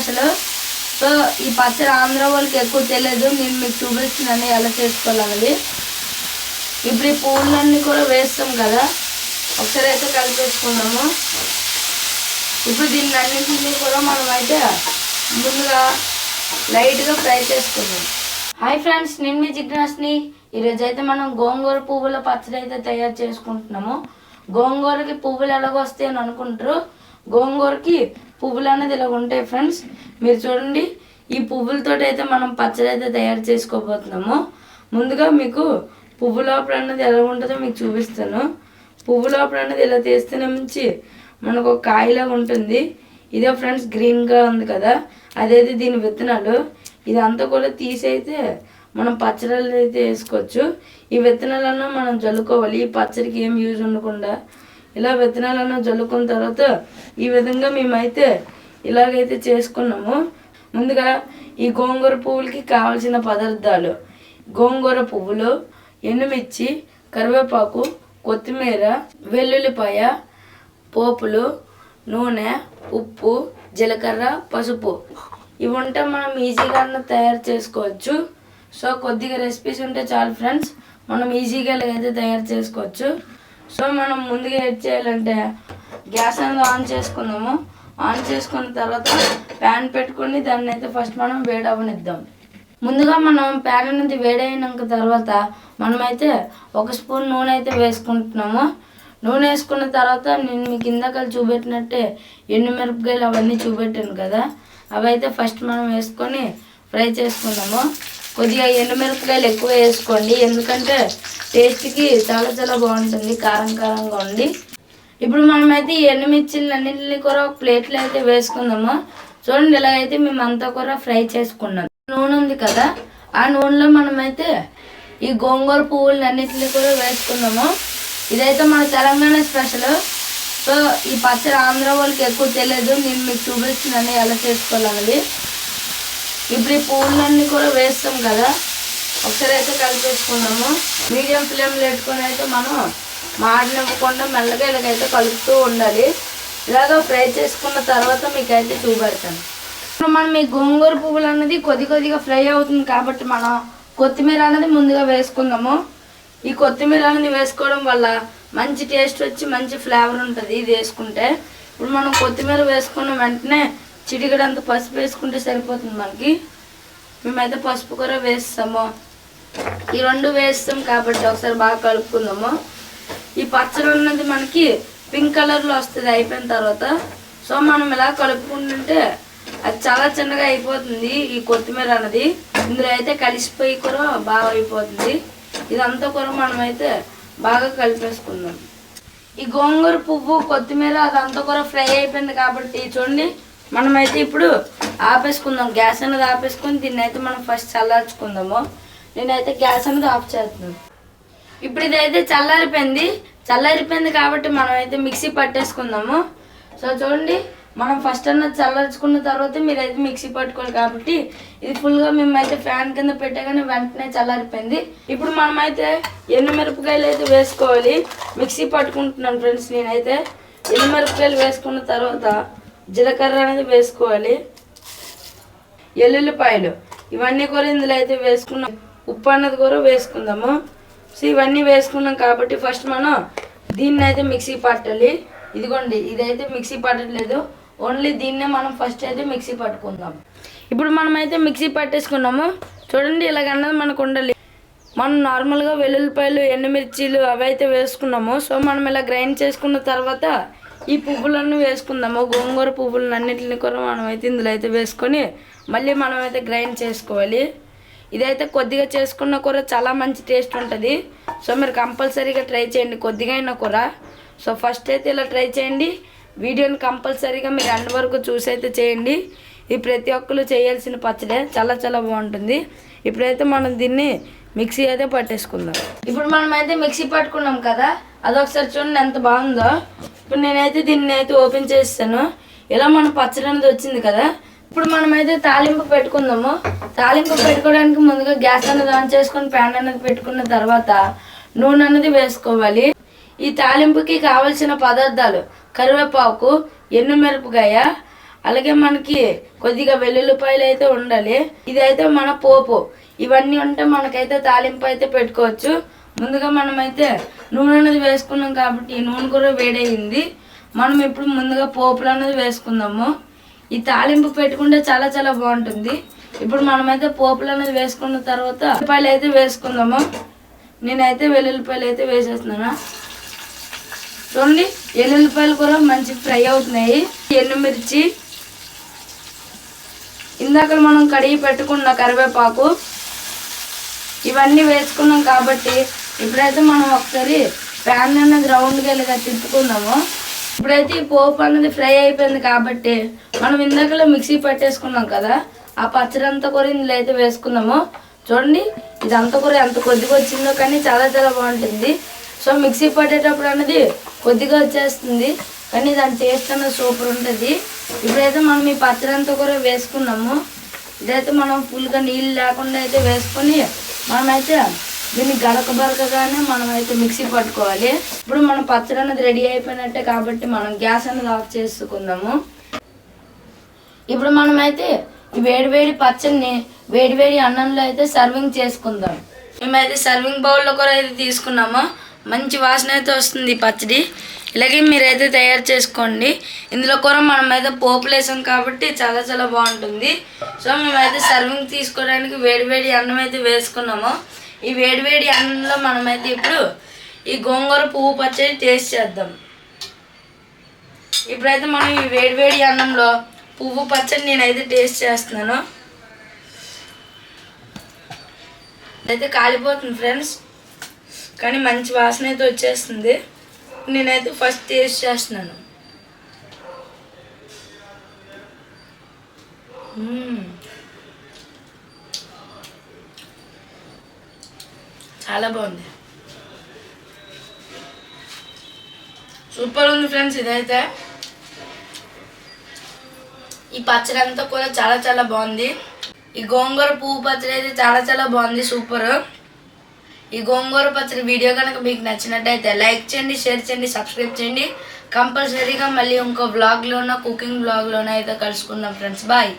అసలు? సో ఈ పచ్చడి ఆంధ్ర వాళ్ళకి ఎక్కువ తెలియదు. నేను మీకు చూపిస్తున్నాను ఎలా చేసుకోవాలన్నది. ఇప్పుడు ఈ పువ్వులన్నీ కూడా వేస్తాం కదా. ఒకసారి అయితే కలిపేసుకున్నాము ఇప్పుడు దీన్ని అన్నింటినీ కూడా మనం అయితే ముందుగా లైట్గా ఫ్రై చేసుకుందాం. హాయ్ ఫ్రెండ్స్ నేను మీ జిజ్ఞాస్ని. ఈరోజు అయితే మనం గోంగూర పువ్వుల పచ్చడి అయితే తయారు చేసుకుంటున్నాము. గోంగూరకి పువ్వులు ఎలాగొస్తాయి అని అనుకుంటారు. గోంగూరకి పువ్వులు అనేది ఇలా ఉంటాయి ఫ్రెండ్స్ మీరు చూడండి ఈ పువ్వులతో అయితే మనం పచ్చడి అయితే తయారు చేసుకోబోతున్నాము. ముందుగా మీకు పువ్వు లోపల అనేది ఎలా ఉంటుందో మీకు చూపిస్తాను. పువ్వు లోపల అనేది ఇలా తీస్తేనే మించి మనకు ఒక కాయలా ఉంటుంది. ఇదే ఫ్రెండ్స్ గ్రీన్గా ఉంది కదా. అదైతే దీని విత్తనాలు. ఇదంతా కూడా తీసైతే మనం పచ్చడిలో అయితే వేసుకోవచ్చు. ఈ విత్తనాలన్నా మనం జల్లుకోవాలి. ఈ పచ్చడికి ఏం యూజ్ ఉండకుండా ఇలా విత్తనాలన్నా జల్లుకున్న తర్వాత ఈ విధంగా మేమైతే ఇలాగైతే చేసుకున్నాము. ముందుగా ఈ గోంగూర పువ్వులకి కావాల్సిన పదార్థాలు. గోంగూర పువ్వులు ఎండుమిర్చి కరివేపాకు కొత్తిమీర వెల్లుల్లిపాయ పోపులు నూనె ఉప్పు జీలకర్ర పసుపు. ఇవి ఉంటే మనం ఈజీగా తయారు చేసుకోవచ్చు. సో కొద్దిగా రెసిపీస్ ఉంటే చాలు ఫ్రెండ్స్ మనం ఈజీగా అయితే తయారు చేసుకోవచ్చు. సో మనం ముందుగా ఏం చేయాలంటే గ్యాస్ అనేది ఆన్ చేసుకుందాము. ఆన్ చేసుకున్న తర్వాత ప్యాన్ పెట్టుకుని దాన్ని అయితే ఫస్ట్ మనం వేడవనిద్దాం. ముందుగా మనం ప్యాన్ అనేది వేడైనాక తర్వాత మనమైతే ఒక స్పూన్ నూనె అయితే వేసుకుంటున్నాము. నూనె వేసుకున్న తర్వాత నేను మీకు ఇందాక చూపెట్టినట్టే ఎండుమిరపకాయలు అవన్నీ చూపెట్టాను కదా. అవి అయితే ఫస్ట్ మనం వేసుకొని ఫ్రై చేసుకుందాము. కొద్దిగా ఎండుమిరపకాయలు ఎక్కువ వేసుకోండి. ఎందుకంటే టేస్ట్కి చాలా చాలా బాగుంటుంది. కారం కారంగా ఉండి. ఇప్పుడు మనమైతే ఈ ఎండుమిర్చిలు అన్నింటినీ కూడా ఒక ప్లేట్లో అయితే వేసుకుందాము. చూడండి ఇలాగైతే మేము అంతా కూడా ఫ్రై చేసుకున్నాం. నూనె ఉంది కదా ఆ నూనెలో మనమైతే ఈ గోంగూర పువ్వులు అన్నింటినీ కూడా వేసుకుందాము ఇదైతే మన తెలంగాణ స్పెషల్. సో ఈ పచ్చడి ఆంధ్ర వాళ్ళకి ఎక్కువ తెలియదు నేను మీకు చూపిస్తున్నాను ఎలా చేసుకోవాలన్నది. ఇప్పుడు ఈ పువ్వులన్నీ కూడా వేస్తాం కదా. ఒకసారి అయితే కలిపేసుకున్నాము. మీడియం ఫ్లేమ్లో పెట్టుకుని అయితే మనం మాడనివ్వకుండా మెల్లగా ఇలాగైతే కలుపుతూ ఉండాలి. ఇలాగ ఫ్రై చేసుకున్న తర్వాత మీకు అయితే చూపెడతాను. ఇప్పుడు మనం ఈ గోంగూర పువ్వులు అనేది కొద్ది కొద్దిగా ఫ్రై అవుతుంది కాబట్టి మనం కొత్తిమీర అనేది ముందుగా వేసుకుందాము. ఈ కొత్తిమీర అనేది వేసుకోవడం వల్ల మంచి టేస్ట్ వచ్చి మంచి ఫ్లేవర్ ఉంటుంది. ఇది వేసుకుంటే ఇప్పుడు మనం కొత్తిమీర వేసుకున్న వెంటనే చిటికడంత పసుపు వేసుకుంటే సరిపోతుంది మనకి. మేమైతే పసుపు కూర వేస్తాము. ఈ రెండు వేస్తాం కాబట్టి ఒకసారి బాగా కలుపుకుందాము. ఈ పచ్చడి ఉన్నది మనకి పింక్ కలర్లో వస్తుంది అయిపోయిన తర్వాత. సో మనం ఇలా కలుపుకుంటుంటే అది చాలా చిన్నగా అయిపోతుంది ఈ కొత్తిమీర అన్నది. ఇందులో అయితే కలిసిపోయి కూర బాగా అయిపోతుంది. ఇదంతా కూర మనమైతే బాగా కలిపేసుకుందాం. ఈ గోంగూర పువ్వు కొత్తిమీర అదంతా కూడా ఫ్రై అయిపోయింది కాబట్టి చూడండి. మనమైతే ఇప్పుడు ఆపేసుకుందాం. గ్యాస్ అనేది ఆపేసుకొని దీన్ని అయితే మనం ఫస్ట్ చల్లార్చుకుందాము. నేనైతే గ్యాస్ అనేది ఆఫ్ చేస్తున్నాను. ఇప్పుడు ఇదైతే చల్లారిపోయింది. చల్లారిపోయింది కాబట్టి మనం అయితే మిక్సీ పట్టేసుకుందాము. సో చూడండి మనం ఫస్ట్ అన్నది చల్లార్చుకున్న తర్వాత మీరైతే మిక్సీ పట్టుకోవాలి కాబట్టి ఇది ఫుల్గా మేమైతే ఫ్యాన్ కింద పెట్టగానే వెంటనే చల్లారిపోయింది. ఇప్పుడు మనమైతే మిరపకాయలు అయితే వేసుకోవాలి. మిక్సీ పట్టుకుంటున్నాను ఫ్రెండ్స్ నేనైతే. ఎండుమిరపకాయలు వేసుకున్న తర్వాత జీలకర్ర అనేది వేసుకోవాలి. ఎల్లుల్లిపాయలు ఇవన్నీ కూడా ఇందులో అయితే వేసుకున్నాం. ఉప్పు అన్నది కూడా వేసుకుందాము. సో ఇవన్నీ వేసుకున్నాం కాబట్టి ఫస్ట్ మనం దీన్ని అయితే మిక్సీ పట్టాలి. ఇదిగోండి ఇదైతే మిక్సీ పట్టట్లేదు. ఓన్లీ దీన్నే మనం ఫస్ట్ అయితే మిక్సీ పట్టుకుందాం. ఇప్పుడు మనమైతే మిక్సీ పట్టేసుకున్నాము. చూడండి ఇలాగన్నది మనకు ఉండాలి. మనం నార్మల్గా వెల్లుల్లిపాయలు ఎండుమిర్చీలు అవి అయితే వేసుకున్నాము. సో మనం ఇలా గ్రైండ్ చేసుకున్న తర్వాత ఈ పువ్వులను వేసుకుందాము. గోంగూర పువ్వులను అన్నింటిని కూడా మనం అయితే ఇందులో అయితే వేసుకొని మళ్ళీ మనం అయితే గ్రైండ్ చేసుకోవాలి. ఇదైతే కొద్దిగా చేసుకున్న కూర చాలా మంచి టేస్ట్ ఉంటుంది. సో మీరు కంపల్సరీగా ట్రై చేయండి కొద్దిగా అయినా కూర. సో ఫస్ట్ అయితే ఇలా ట్రై చేయండి. వీడియోని కంపల్సరీగా మీరు ఎండ్ వరకు చూసి అయితే చేయండి. ఈ ప్రతి ఒక్కరు చేయాల్సిన పచ్చడే చాలా చాలా బాగుంటుంది. ఇప్పుడైతే మనం దీన్ని మిక్సీ అయితే పట్టేసుకుందాం. ఇప్పుడు మనం అయితే మిక్సీ పట్టుకున్నాం కదా అదొకసారి చూడండి ఎంత బాగుందో. ఇప్పుడు నేనైతే దీన్ని అయితే ఓపెన్ చేస్తాను. ఇలా మన పచ్చడి అనేది వచ్చింది కదా ఇప్పుడు మనమైతే తాలింపు పెట్టుకుందాము. తాలింపు పెట్టుకోవడానికి ముందుగా గ్యాస్ అనేది ఆన్ చేసుకొని ప్యాన్ అనేది పెట్టుకున్న తర్వాత నూనె అనేది వేసుకోవాలి. ఈ తాలింపుకి కావలసిన పదార్థాలు కరివేపాకు మిరపకాయ అలాగే మనకి కొద్దిగా వెల్లుల్లిపాయలు అయితే ఉండాలి. ఇదైతే మన పోపు. ఇవన్నీ ఉంటే మనకైతే తాలింపు అయితే పెట్టుకోవచ్చు. ముందుగా మనమైతే నూనె అనేది వేసుకున్నాం కాబట్టి నూనె కూడా వేడయింది. మనం ఇప్పుడు ముందుగా పోపులు అనేది వేసుకుందాము. ఈ తాలింపు పెట్టుకుంటే చాలా చాలా బాగుంటుంది. ఇప్పుడు మనమైతే పోపులు అనేది వేసుకున్న తర్వాత ఉల్లిపాయలు అయితే వేసుకుందాము. నేనైతే వెల్లుల్లిపాయలు అయితే వేసేస్తున్నాను. చూడండి ఎల్లుల్లిపాయలు కూడా మంచి ఫ్రై అవుతున్నాయి. ఎండుమిర్చి. ఇందాక మనం కడిగి పెట్టుకున్న కరివేపాకు. ఇవన్నీ వేసుకున్నాం కాబట్టి ఇప్పుడైతే మనం ఒకసారి ప్యాన్ అనేది రౌండ్గా వెళ్ళగా తిప్పుకుందాము. ఇప్పుడైతే ఈ పోపు అనేది ఫ్రై అయిపోయింది కాబట్టి మనం ఇందాకలో మిక్సీ పట్టేసుకున్నాం కదా ఆ పచ్చడి అంతా కూర ఇందులో అయితే వేసుకుందాము. చూడండి ఇదంతా కూర ఎంత కొద్దిగా వచ్చిందో కానీ చాలా చాలా బాగుంటుంది. సో మిక్సీ పట్టేటప్పుడు అనేది కొద్దిగా వచ్చేస్తుంది కానీ దాని టేస్ట్ అనేది సూపర్ ఉంటుంది. ఇప్పుడైతే మనం ఈ పచ్చడి అంతా కూడా వేసుకున్నాము ఇదైతే మనం ఫుల్గా నీళ్ళు లేకుండా అయితే వేసుకొని మనమైతే దీన్ని గడకబరకగానే మనం అయితే మిక్సీ పట్టుకోవాలి. ఇప్పుడు మనం పచ్చడి అన్నది రెడీ అయిపోయినట్టే కాబట్టి మనం గ్యాస్ అనేది ఆఫ్ చేసుకుందాము. ఇప్పుడు మనమైతే ఈ వేడివేడి పచ్చడిని వేడి వేడి అన్నంలో అయితే సర్వింగ్ చేసుకుందాం. మేమైతే సర్వింగ్ బౌల్లో కూడా అయితే తీసుకున్నాము. మంచి వాసన అయితే వస్తుంది ఈ పచ్చడి. ఇలాగే మీరైతే తయారు చేసుకోండి. ఇందులో కూడా మనం అయితే పోపులు వేసాం కాబట్టి చాలా చాలా బాగుంటుంది. సో మేమైతే సర్వింగ్ తీసుకోవడానికి వేడివేడి అన్నం అయితే వేసుకున్నాము. ఈ వేడి వేడి అన్నంలో మనమైతే ఇప్పుడు ఈ గోంగూర పువ్వు పచ్చడి టేస్ట్ చేద్దాం. ఇప్పుడైతే మనం ఈ వేడి వేడి అన్నంలో పువ్వు పచ్చడి నేనైతే టేస్ట్ చేస్తున్నాను. అయితే కాలిపోతుంది ఫ్రెండ్స్ కానీ మంచి వాసన అయితే వచ్చేస్తుంది. నేనైతే ఫస్ట్ టేస్ట్ చేస్తున్నాను. చాలా బాగుంది. సూపర్ ఉంది ఫ్రెండ్స్ ఇదైతే. ఈ పచ్చడి అంతా కూడా చాలా చాలా బాగుంది. ఈ గోంగూర పువ్వు పచ్చడి అయితే చాలా చాలా బాగుంది సూపర్. ఈ గోంగూర పచ్చడి వీడియో కనుక మీకు నచ్చినట్టయితే లైక్ చేయండి షేర్ చేయండి సబ్స్క్రైబ్ చేయండి. కంపల్సరీగా మళ్ళీ ఇంకో బ్లాగ్లోనో కుకింగ్ బ్లాగ్లోనో అయితే కలుసుకుందాం ఫ్రెండ్స్. బాయ్.